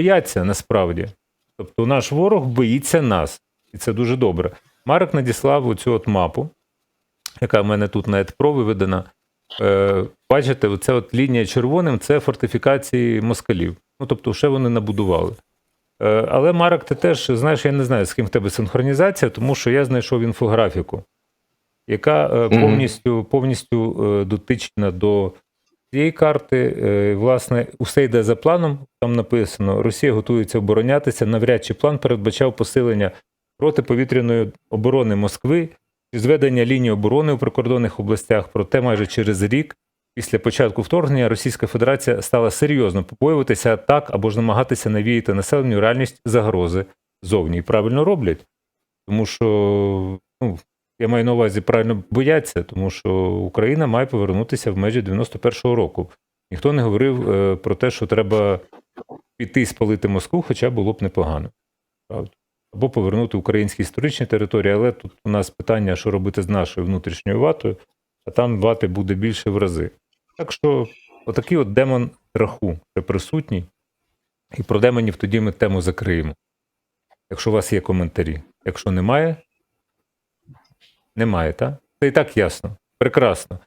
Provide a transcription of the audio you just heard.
бояться насправді. Тобто наш ворог боїться нас, і це дуже добре. Марок надіслав оцю от мапу, яка в мене тут на ЕТПРО виведена. Е, бачите, оце от лінія червоним це фортифікації москалів. Ну, тобто, ще вони набудували. Е, але Марок, ти теж знаєш, я не знаю, з ким в тебе синхронізація, тому що я знайшов інфографіку, яка е, повністю, повністю е, дотична до цієї карти. Е, власне, усе йде за планом. Там написано: Росія готується оборонятися. Навряд чи план передбачав посилення протиповітряної оборони Москви і зведення лінії оборони у прикордонних областях. Проте майже через рік після початку вторгнення Російська Федерація стала серйозно побоюватися атак або ж намагатися навіяти населенню реальність загрози зовні. І правильно роблять, тому що я маю на увазі правильно бояться, тому що Україна має повернутися в межі 91-го року. Ніхто не говорив е, про те, що треба піти спалити Москву, хоча було б непогано. Правда. Або повернути українські історичні території, але тут у нас питання, що робити з нашою внутрішньою ватою, а там вати буде більше в рази. Так що, отакий от демон страху це присутній. І про демонів тоді ми тему закриємо. Якщо у вас є коментарі. Якщо немає, немає, так? Це і так ясно. Прекрасно.